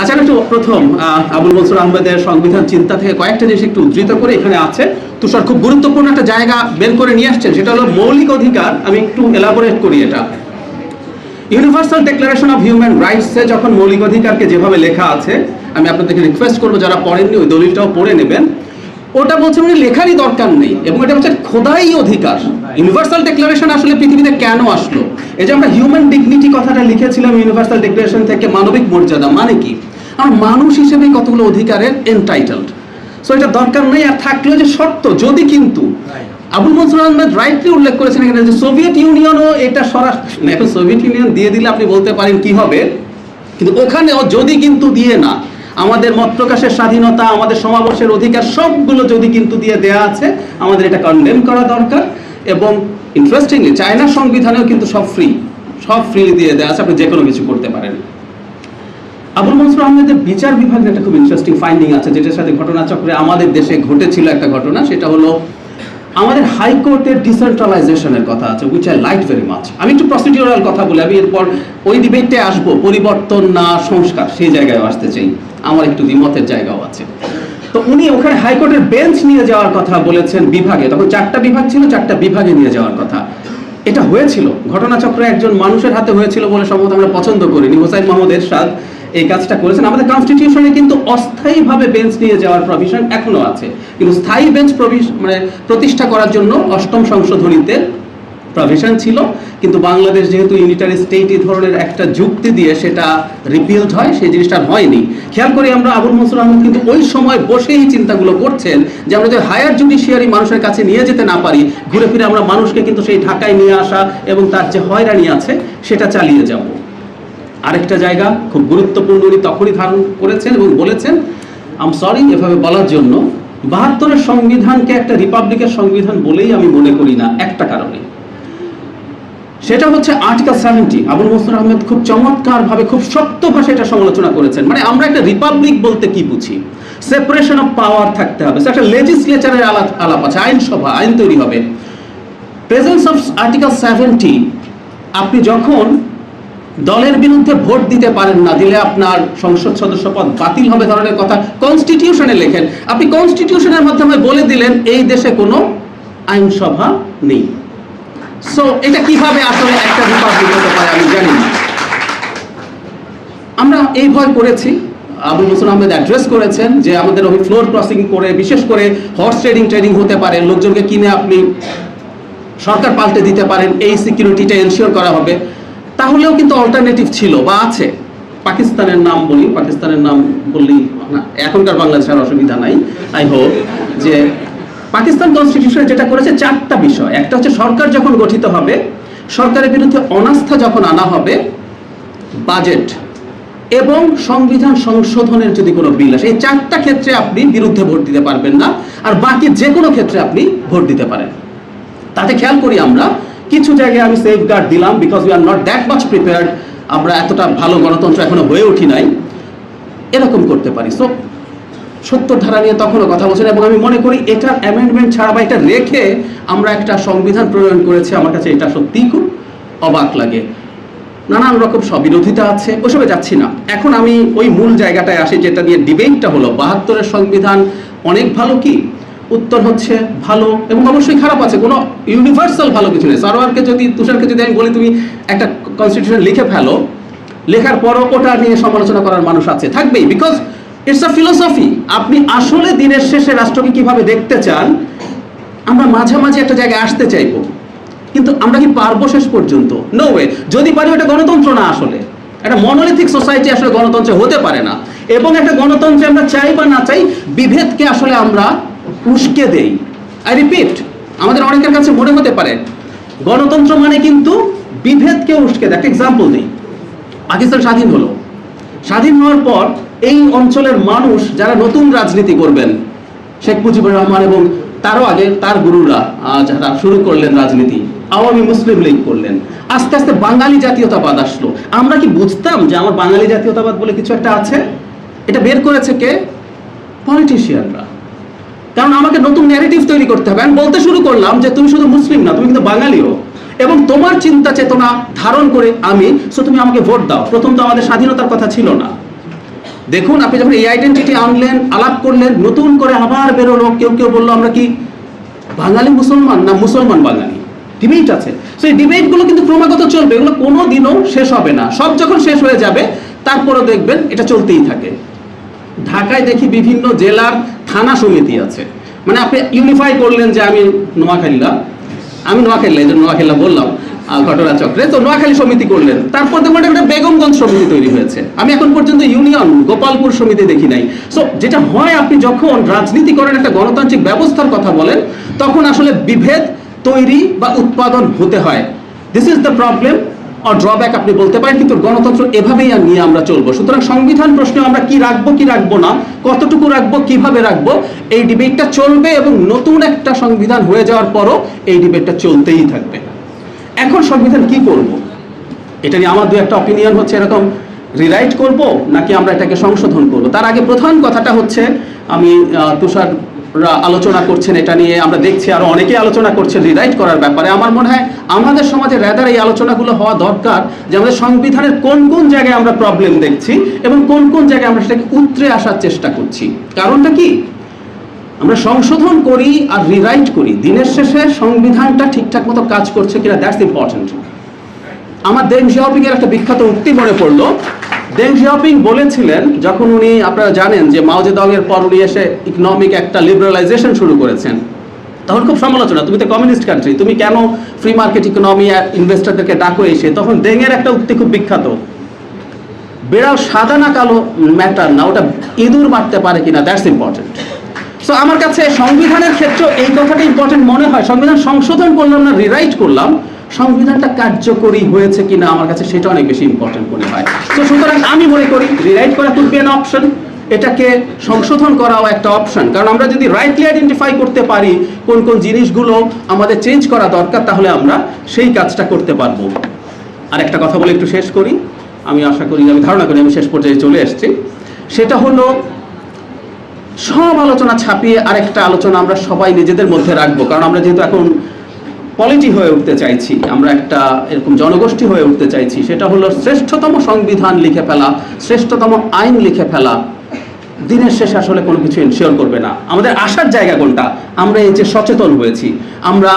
আচ্ছা একটু প্রথম আবুল মনসুর আহমেদের সংবিধান চিন্তা থেকে কয়েকটা জিনিস একটু উদ্ধৃত করে এখানে আছে। তুষার খুব গুরুত্বপূর্ণ একটা জায়গা বের করে নিয়ে আসছেন, সেটা হলো মৌলিক অধিকার। আমি একটু এলাবোরেট করি এটা। ইউনিভার্সাল ডিক্লারেশন অফ হিউম্যান রাইটসে যখন মৌলিক অধিকারকে যেভাবে লেখা আছে, আমি আপনাদেরকে রিকোয়েস্ট করব, যারা পড়েননি, ওই দলিলটাও পড়ে নেবেন। ওটা বলছে মানে লেখারই দরকার নেই এবং এটা হচ্ছে খোদাই অধিকার। ইউনিভার্সাল ডিক্লারেশন আসলে পৃথিবীতে কেন আসলো? এই যে আমরা হিউম্যান ডিগনিটি কথাটা লিখেছিলাম ইউনিভার্সাল ডিক্লারেশন থেকে মানবিক মর্যাদা মানে কি? আমরা মানুষ হিসেবে কতগুলো অধিকারের এনটাইটেলড সো এটা দরকার নেই আর থাকলেও যে শর্ত যদি কিন্তু আবুল মনসুর আহমেদ রাইটলি উল্লেখ করেছেন এখানে যে সোভিয়েত ইউনিয়নও এটা সরাসরি এখন সোভিয়েত ইউনিয়ন দিয়ে দিলে আপনি বলতে পারেন কি হবে? কিন্তু ওখানেও যদি কিন্তু দিয়ে না আমাদের মত প্রকাশের স্বাধীনতা, আমাদের সমাবেশের অধিকার সবগুলো যদি কিন্তু দিয়ে দেয়া আছে, আমাদের এটা কন্ডেম করা দরকার। এবং ইন্টারেস্টিংলি চায়নার সংবিধানেও কিন্তু সব ফ্রি সব ফ্রি দিয়ে দেওয়া আছে, আপনি যে কোনো কিছু করতে পারেন। আবুল মনসুর আহমেদের বিচার বিভাগের একটা খুব ইন্টারেস্টিং ফাইন্ডিং আছে, যেটার সাথে ঘটনাচক্রে আমাদের দেশে ঘটেছিল একটা ঘটনা, সেটা হলো আমাদের হাইকোর্টের ডিসেন্ট্রালাইজেশনের কথা আছে which I like very much আমি একটু প্রসিডিউরাল কথা বলি, আমি এরপর ওই ডিবেটে আসব। পরিবর্তন না, সংস্কার, সেই জায়গায় আসতে চাই। আমার একটু দ্বিমতের জায়গাও আছে। তো উনি ওখানে হাইকোর্টের বেঞ্চ নিয়ে যাওয়ার কথা বলেছেন বিভাগে। তখন চারটা বিভাগ ছিল, চারটা বিভাগে নিয়ে যাওয়ার কথা। এটা হয়েছিল। ঘটনাচক্রে একজন মানুষের হাতে হয়েছিল বলে সম্ভবত আমরা পছন্দ করিনি। হোসাইন মাহমুদ এরশাদ এই কাজটা করেছেন। আমাদের কনস্টিটিউশনে কিন্তু অস্থায়ীভাবে বেঞ্চ নিয়ে যাওয়ার প্রভিশন এখনও আছে। কিন্তু স্থায়ী বেঞ্চ মানে প্রতিষ্ঠা করার জন্য অষ্টম সংশোধনীতে প্রভিশন ছিল। কিন্তু বাংলাদেশ যেহেতু ইউনিটারি স্টেট এই ধরনের একটা যুক্তি দিয়ে সেটা রিপিলড হয়, সেই জিনিসটা হয়নি। খেয়াল করি আমরা আবুল মনসুর আহমদ কিন্তু ওই সময় বসেই চিন্তাগুলো করছেন যে আমরা যদি হায়ার জুডিশিয়ারি মানুষের কাছে নিয়ে যেতে না পারি, ঘুরে ফিরে আমরা মানুষকে কিন্তু সেই ঢাকায় নিয়ে আসা এবং তার যে হয়রানি আছে, সেটা চালিয়ে যাব। আরেকটা জায়গা খুব গুরুত্বপূর্ণ উনি তখনই ধারণ করেছেন এবং বলেছেন আম সরি এভাবে বলার জন্য বাহাত্তরের সংবিধানকে একটা রিপাবলিকের সংবিধান বলেই আমি মনে করি না, একটা কারণে সেটা হচ্ছে আর্টিকেল সেভেন্টি। আবুল মসুর আহমেদ খুব চমৎকার ভাবে খুব শক্ত ভাষায় এটা সমালোচনা করেছেন। মানে আমরা একটা রিপাবলিক বলতে কি বুঝি? সেপারেশন অফ পাওয়ার থাকতে হবে। একটা লেজিসলেচারের আলাপ আলাপ আছে, আইনসভা, আইন তৈরি হবে। প্রেজেন্স অফ আর্টিকেল সেভেন্টি আপনি যখন দলের বিরুদ্ধে ভোট দিতে পারেন না, দিলে আপনার সংসদ সদস্য পদ বাতিল হবে ধরনের কথা কনস্টিটিউশনে লেখেন। আপনি কনস্টিটিউশনের মাধ্যমে বলে দিলেন, এই দেশে কোনো আইনসভা নেই। সো এটা কীভাবে আসলে একটা রিপাবলিক হতে পারে আমি জানি আমরা এই ভয় করেছি। আবুল মুসুল আহমেদ অ্যাড্রেস করেছেন যে আমাদের ওই ফ্লোর ক্রসিং করে, বিশেষ করে হর্স ট্রেডিং ট্রেডিং হতে পারে। লোকজনকে কিনে আপনি সরকার পাল্টে দিতে পারেন। এই সিকিউরিটিটা এনশিওর করা হবে। তাহলেও কিন্তু অল্টারনেটিভ ছিল বা আছে। পাকিস্তানের নাম বলি, পাকিস্তানের নাম বললেই না। এখনকার বাংলাদেশের অসুবিধা নাই। আই হোপ যে পাকিস্তান কনস্টিটিউশনে যেটা করেছে, চারটা বিষয়। একটা হচ্ছে সরকার যখন গঠিত হবে, সরকারের বিরুদ্ধে অনাস্থা যখন আনা হবে বাজেট এবং সংবিধান সংশোধনের যদি কোনো বিল আসে, এই চারটা ক্ষেত্রে আপনি বিরুদ্ধে ভোট দিতে পারবেন না। আর বাকি যে কোনো ক্ষেত্রে আপনি ভোট দিতে পারেন। তাতে খেয়াল করি আমরা কিছু জায়গায় আমি সেফ গার্ড দিলাম because we are not that much prepared আমরা এতটা ভালো গণতন্ত্র এখনও হয়ে উঠি নাই। এরকম করতে পারি। সো সত্তর ধারা নিয়ে তখনও কথা বলছেন এবং আমি মনে করি এটা অ্যামেন্ডমেন্ট ছাড়া বা এটা রেখে আমরা একটা সংবিধান প্রণয়ন করেছি, আমার কাছে এটা সত্যিই খুব অবাক লাগে। নানান রকম স্ববিরোধিতা আছে, ওসবে যাচ্ছি না। এখন আমি ওই মূল জায়গাটায় আসি, যেটা নিয়ে ডিবেটটা হলো, বাহাত্তরের সংবিধান অনেক ভালো কি? উত্তর হচ্ছে ভালো এবং অবশ্যই খারাপ আছে। কোনো ইউনিভার্সাল ভালো কিছু নেই। সারোয়ারকে যদি, তুষারকে যদি আমি বলি, তুমি একটা কনস্টিটিউশন লিখে ফেলো, লেখার পরও ওটা নিয়ে সমালোচনা করার মানুষ আছে। থাকবেই বিকজ ইটস আ ফিলোসফি আপনি আসলে দিনের শেষে রাষ্ট্রকে কীভাবে দেখতে চান, আমরা মাঝামাঝি একটা জায়গায় আসতে চাইব। কিন্তু আমরা কি পারব শেষ পর্যন্ত? নো ওয়ে যদি পারি, ওটা গণতন্ত্র না আসলে। একটা মনোলিথিক সোসাইটি আসলে গণতন্ত্র হতে পারে না। এবং একটা গণতন্ত্রে আমরা চাই বা না চাই, বিভেদকে আসলে আমরা উস্কে দেই। আই রিপিট আমাদের অনেকের কাছে মনে হতে পারে, গণতন্ত্র মানে কিন্তু বিভেদকে উস্কে দেয়। একটা এক্সাম্পল দিই। পাকিস্তান স্বাধীন হলো। স্বাধীন হওয়ার পর এই অঞ্চলের মানুষ যারা নতুন রাজনীতি করবেন, শেখ মুজিবুর রহমান এবং তারও আগে তার গুরুরা যারা শুরু করলেন রাজনীতি, আওয়ামী মুসলিম লীগ করলেন, আস্তে আস্তে বাঙালি জাতীয়তাবাদ আসলো। আমরা কি বুঝতাম যে আমার বাঙালি জাতীয়তাবাদ বলে কিছু একটা আছে? এটা বের করেছে কে? পলিটিশিয়ানরা কারণ আমাকে নতুন ন্যারেটিভ তৈরি করতে হবে। আমি বলতে শুরু করলাম যে তুমি শুধু মুসলিম না, তুমি কিন্তু বাঙালিও। এবং তোমার চিন্তা চেতনা ধারণ করে আমি সো তুমি আমাকে ভোট দাও। প্রথম তো আমাদের স্বাধীনতার কথা ছিল না। দেখুন, আপনি যখন এই আইডেন্টিটি আনলেন, আলাপ করলেন, নতুন করে আবার বেরোলো, কেউ কেউ বলল, আমরা কি বাঙালি মুসলমান না মুসলমান বাঙালি? ডিবেট আছে। সেই ডিবেটগুলো কিন্তু ক্রমাগত চলবে। এগুলো কোনো দিনও শেষ হবে না। সব যখন শেষ হয়ে যাবে, তারপরেও দেখবেন এটা চলতেই থাকে। ঢাকায় দেখি বিভিন্ন জেলার থানা সমিতি আছে। মানে আপনি ইউনিফাই করলেন যে আমি নোয়াখালীলা আমি নোয়াখালীলা এই জন্য নোয়াখালীলা বললাম ঘটনা চক্রে। তো নোয়াখালী সমিতি করলেন। তারপর দেখবেন একটা বেগমগঞ্জ সমিতি তৈরি হয়েছে। আমি এখন পর্যন্ত ইউনিয়ন, গোপালপুর সমিতি দেখি নাই। সো যেটা হয়, আপনি যখন রাজনীতি করেন, একটা গণতান্ত্রিক ব্যবস্থার কথা বলেন, তখন আসলে বিভেদ তৈরি বা উৎপাদন হতে হয়। This is the problem drawback আপনি বলতে পারেন, কিন্তু গণতন্ত্র এভাবেই আর নিয়ে আমরা চলবো। সুতরাং সংবিধান প্রশ্নে আমরা কি রাখব কি রাখব না, কতটুকু রাখব, কীভাবে রাখব, এই ডিবেটটা চলবে এবং নতুন একটা সংবিধান হয়ে যাওয়ার পরও এই ডিবেটটা চলতেই থাকবে। এখন সংবিধান কি করব? এটা নিয়ে আমার দু একটা অপিনিয়ন হচ্ছে, এরকম রিরাইট করব, নাকি আমরা এটাকে সংশোধন করব? তার আগে প্রধান কথাটা হচ্ছে, আমি তুষার আলোচনা করছেন এটা নিয়ে, আমরা দেখছি আরও অনেকেই আলোচনা করছেন, রিরাইট করার ব্যাপারে। আমার মনে হয় আমাদের সমাজে রেদার এই আলোচনাগুলো হওয়া দরকার যে আমাদের সংবিধানের কোন কোন জায়গায় আমরা প্রবলেম দেখছি এবং কোন কোন জায়গায় আমরা সেটাকে উতরে আসার চেষ্টা করছি। কারণটা কি? আমরা সংশোধন করি আর রিরাইট করি। দিনের শেষে সংবিধানটা ঠিকঠাক মতো কাজ করছে কিনা দ্যাটস ইম্পর্টেন্ট আমার দেং জিয়াওপিং এর একটা বিখ্যাত উক্তি মনে পড়ল। দেং জিয়াওপিং বলেছিলেন, যখন উনি আপনারা জানেন যে মাও জেদং এর পর উনি এসে ইকোনমিক একটা লিবারালাইজেশন শুরু করেছেন, তখন খুব সমালোচনা, তুমি তো কমিউনিস্ট কান্ট্রি তুমি কেন ফ্রি মার্কেট ইকোনমি ইনভেস্টরদেরকে ডাকো এসে? তখন এর একটা উক্তি খুব বিখ্যাত, বিড়াল সাদা না কালো ম্যাটার না, ওটা ইঁদুর মারতে পারে কিনা দ্যাটস ইম্পর্টেন্ট সো আমার কাছে সংবিধানের ক্ষেত্রে এই কথাটা ইম্পর্টেন্ট মনে হয়। সংবিধান সংশোধন করলাম না রিরাইট করলাম। সংবিধানটা কার্যকরী হয়েছে কিনা আমার কাছে সেটা অনেক বেশি ইম্পর্টেন্ট মনে হয়। তো সুতরাং আমি মনে করি রিরাইট করা কুড বি অ্যান অপশন এটাকে সংশোধন করাও একটা অপশন কারণ আমরা যদি রাইটলি আইডেন্টিফাই করতে পারি কোন কোন জিনিসগুলো আমাদের চেঞ্জ করা দরকার, তাহলে আমরা সেই কাজটা করতে পারব। আর একটা কথা বলে একটু শেষ করি। আমি আশা করি, আমি ধারণা করি, আমি শেষ পর্যায়ে চলে এসেছি। সেটা হলো, সব আলোচনা ছাপিয়ে আরেকটা আলোচনা আমরা সবাই নিজেদের মধ্যে রাখব। কারণ আমরা যেহেতু এখন পলিটি হয়ে উঠতে চাইছি, আমরা একটা এরকম জনগোষ্ঠী হয়ে উঠতে চাইছি, সেটা হলো শ্রেষ্ঠতম সংবিধান লিখে ফেলা, শ্রেষ্ঠতম আইন লিখে ফেলা। দিনের শেষে আসলে কোনো কিছু এনশিওর করবে না। আমাদের আসার জায়গা কোনটা? আমরা এই যে সচেতন হয়েছি, আমরা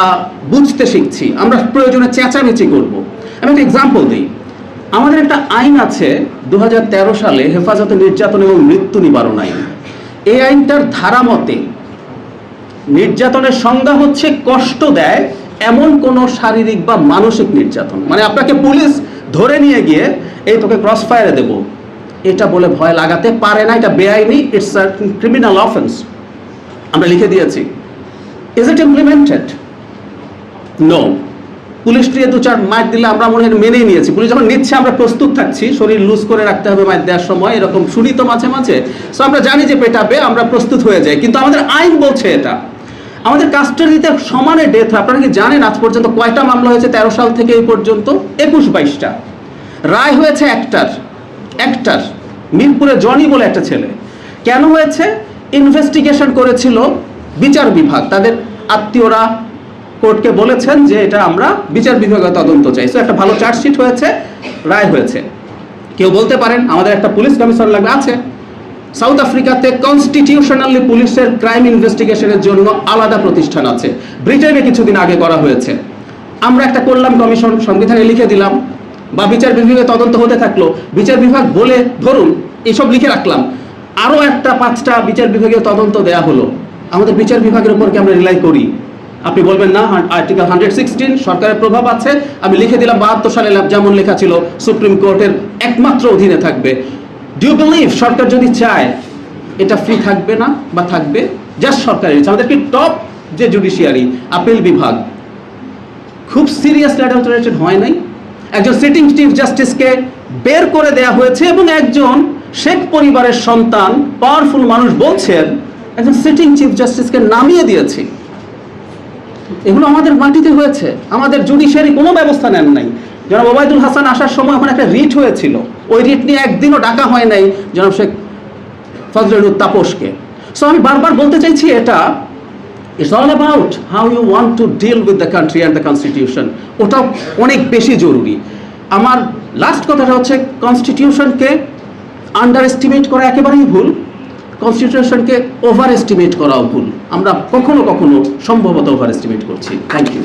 বুঝতে শিখছি, আমরা প্রয়োজনে চেঁচামেচি করব। আমি একটা এক্সাম্পল দিই। আমাদের একটা আইন আছে দু হাজার তেরো সালে হেফাজতে নির্যাতন এবং মৃত্যু নিবারণ আইন। এই আইনটার ধারা মতে নির্যাতনের সংজ্ঞা হচ্ছে কষ্ট দেয় এমন কোনো শারীরিক বা মানসিক নির্যাতন। মানে আপনাকে পুলিশ ধরে নিয়ে গিয়ে, এই তোকে ক্রস ফায়ারে দেবো। এটা বলে ভয় লাগাতে পারে না, এটা বেআইনি ইটস ক্রিমিনাল অফেন্স আমরা লিখে দিয়েছি। Is it implemented no police দিয়ে দু চার মাইট দিলে আমরা মনে হয় মেনেই নিয়েছি। পুলিশ যখন নিচ্ছে, আমরা প্রস্তুত থাকছি। শরীর লুজ করে রাখতে হবে মাইট দেওয়ার সময়, এরকম শুনি তো মাঝে মাঝে। সো আমরা জানি যে পেটাবে আমরা প্রস্তুত হয়ে যাই। কিন্তু আমাদের আইন বলছে এটা। আমাদের কাস্টাডিতে সমানে ডেথ আপনারা কি জানেন আজ পর্যন্ত কয়টা মামলা হয়েছে? তেরো সাল থেকে এই পর্যন্ত। একুশ বাইশটা। রায় হয়েছে একটার। একটার। মিরপুরে জনি বলে একটা ছেলে। কেন হয়েছে? ইনভেস্টিগেশন করেছিল বিচার বিভাগ। তাদের আত্মীয়রা কোর্টকে বলেছেন যে এটা আমরা বিচার বিভাগে তদন্ত চাই। So, একটা ভালো চার্জশিট হয়েছে রায় হয়েছে। কেউ বলতে পারেন আমাদের একটা পুলিশ কমিশনার লাগবে আছে। সাউথ আফ্রিকাতে কনস্টিটিউশনালি পুলিশের ক্রাইম ইনভেস্টিগেশনের জন্য আলাদা প্রতিষ্ঠান আছে। ব্রিটেনে কিছুদিন আগে করা হয়েছে। আমরা একটা করলাম কমিশন সংবিধানে লিখে দিলাম। বা বিচার বিভাগে তদন্ত হতে থাকল। বিচার বিভাগ বলে, ধরুন, এসব লিখে রাখলাম। আরও একটা পাঁচটা বিচার বিভাগীয় তদন্ত দেয়া হলো। আমাদের বিচার বিভাগের উপর কি আমরা রিলাই করি? আপনি বলবেন, না আর্টিকেল হান্ড্রেড সিক্সটিন সরকারের প্রভাব আছে। আমি লিখে দিলাম, বাহাত্তর সালে যেমন লেখা ছিল সুপ্রিম কোর্টের একমাত্র অধীনে থাকবে। ডিউ বিলিভ সরকার যদি চায়, এটা ফ্রি থাকবে না বা থাকবে? জাস্ট সরকারের ইচ্ছা আমাদের কি টপ যে জুডিশিয়ারি আপিল বিভাগ। খুব সিরিয়াসলি অ্যাডাল্টারেটেড হয় নাই। একজন সিটিং চিফ জাস্টিসকে বের করে দেয়া হয়েছে এবং একজন শেখ পরিবারের সন্তান পাওয়ারফুল মানুষ বলছেন, একজন সিটিং চিফ জাস্টিসকে নামিয়ে দিয়েছি। এগুলো আমাদের মাটিতে হয়েছে। আমাদের জুডিশিয়ারি কোনো ব্যবস্থা নেন নাই। জনাব ওবায়দুল হাসান আসার সময় ওখানে একটা রিট হয়েছিল। ওই রিট নিয়ে একদিনও ডাকা হয় নাই জনাব শেখ ফজলুল তাপসকে। সো আমি বারবার বলতে চাইছি এটা it's all about how you want to deal with the country and the constitution ওটাও অনেক বেশি জরুরি। আমার লাস্ট কথাটা হচ্ছে কনস্টিটিউশনকে আন্ডার এস্টিমেট করা একেবারেই ভুল। কনস্টিটিউশনকে ওভার এস্টিমেট করাও ভুল। আমরা কখনো কখনো সম্ভবত ওভার এস্টিমেট করছি। Thank you